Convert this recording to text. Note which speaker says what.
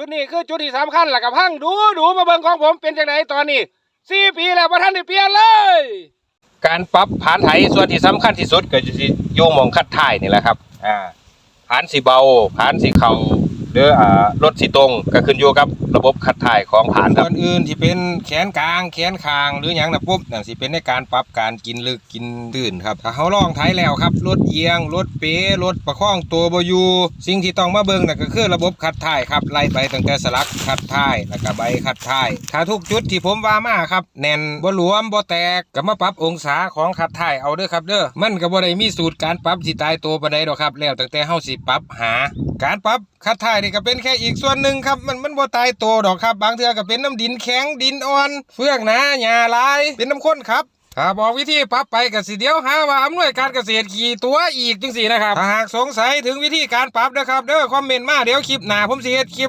Speaker 1: จุดนี้คือจุดที่สำคัญแหละกับพังดูดูมาเบิ่งของผมเป็นจังไดตอนนี้สี่ปีแล้วบ่ทันได้เปลี่ยนเลย การปรับผานไถส่วนที่สำคัญที่สุดก็จะโยงมองคัดท้ายนี่แหละครับอ่าผานสีเบาผานสีเข่า หรืออ่ารถสิตรงก็ขึ้นอยู่กับระบบคัดท้ายของผ่านครับวนอื่นที่เป็นแขนกลางแขนคางหรือหยังนะปุ๊บนั่นสิเป็นในการปรับการกินลึกกินตื่นครับถ้าเฮาลองไถแล้วครับรถเอียงรถเป๋รถประคองตัวบอยู่สิ่งที่ต้องมาเบิ่งนั่นก็คือระบบคัดท้ายครับไล่ไปตั้งแต่สลักคัดท้ายแล้วก็ใบคัดท้ายถ้าทุกจุดที่ผมว่ามาครับแน่นบ่หลวมบ่แตกก็มาปรับองศาของคัดท้ายเอาเด้อครับเด้อมันก็บ่ได้มีสูตรการปรับสิตายตัวปานใดดอกครับแล้วตั้งแต่เฮาสิปรับหา การปรับคัดถ่ายนี่ก็เป็นแค่อีกส่วนหนึ่งครับมันมันบ่ตายตัวดอกครับ บางเทือก็เป็นน้ำดินแข็งดินอ่อนเฟืองหนาหญ้าลาย เป็นน้ำข้นครับถ้าบอกวิธีปรับไปก็สิเดียวหาว่าอำนวยการเกษตรขี่ตัวอีกจังสี่นะครับถ้าหากสงสัยถึงวิธีการปรับนะครับเด้อคอมเมนต์มาเดี๋ยวคลิปหน้าผมสิเฮ็ดคลิป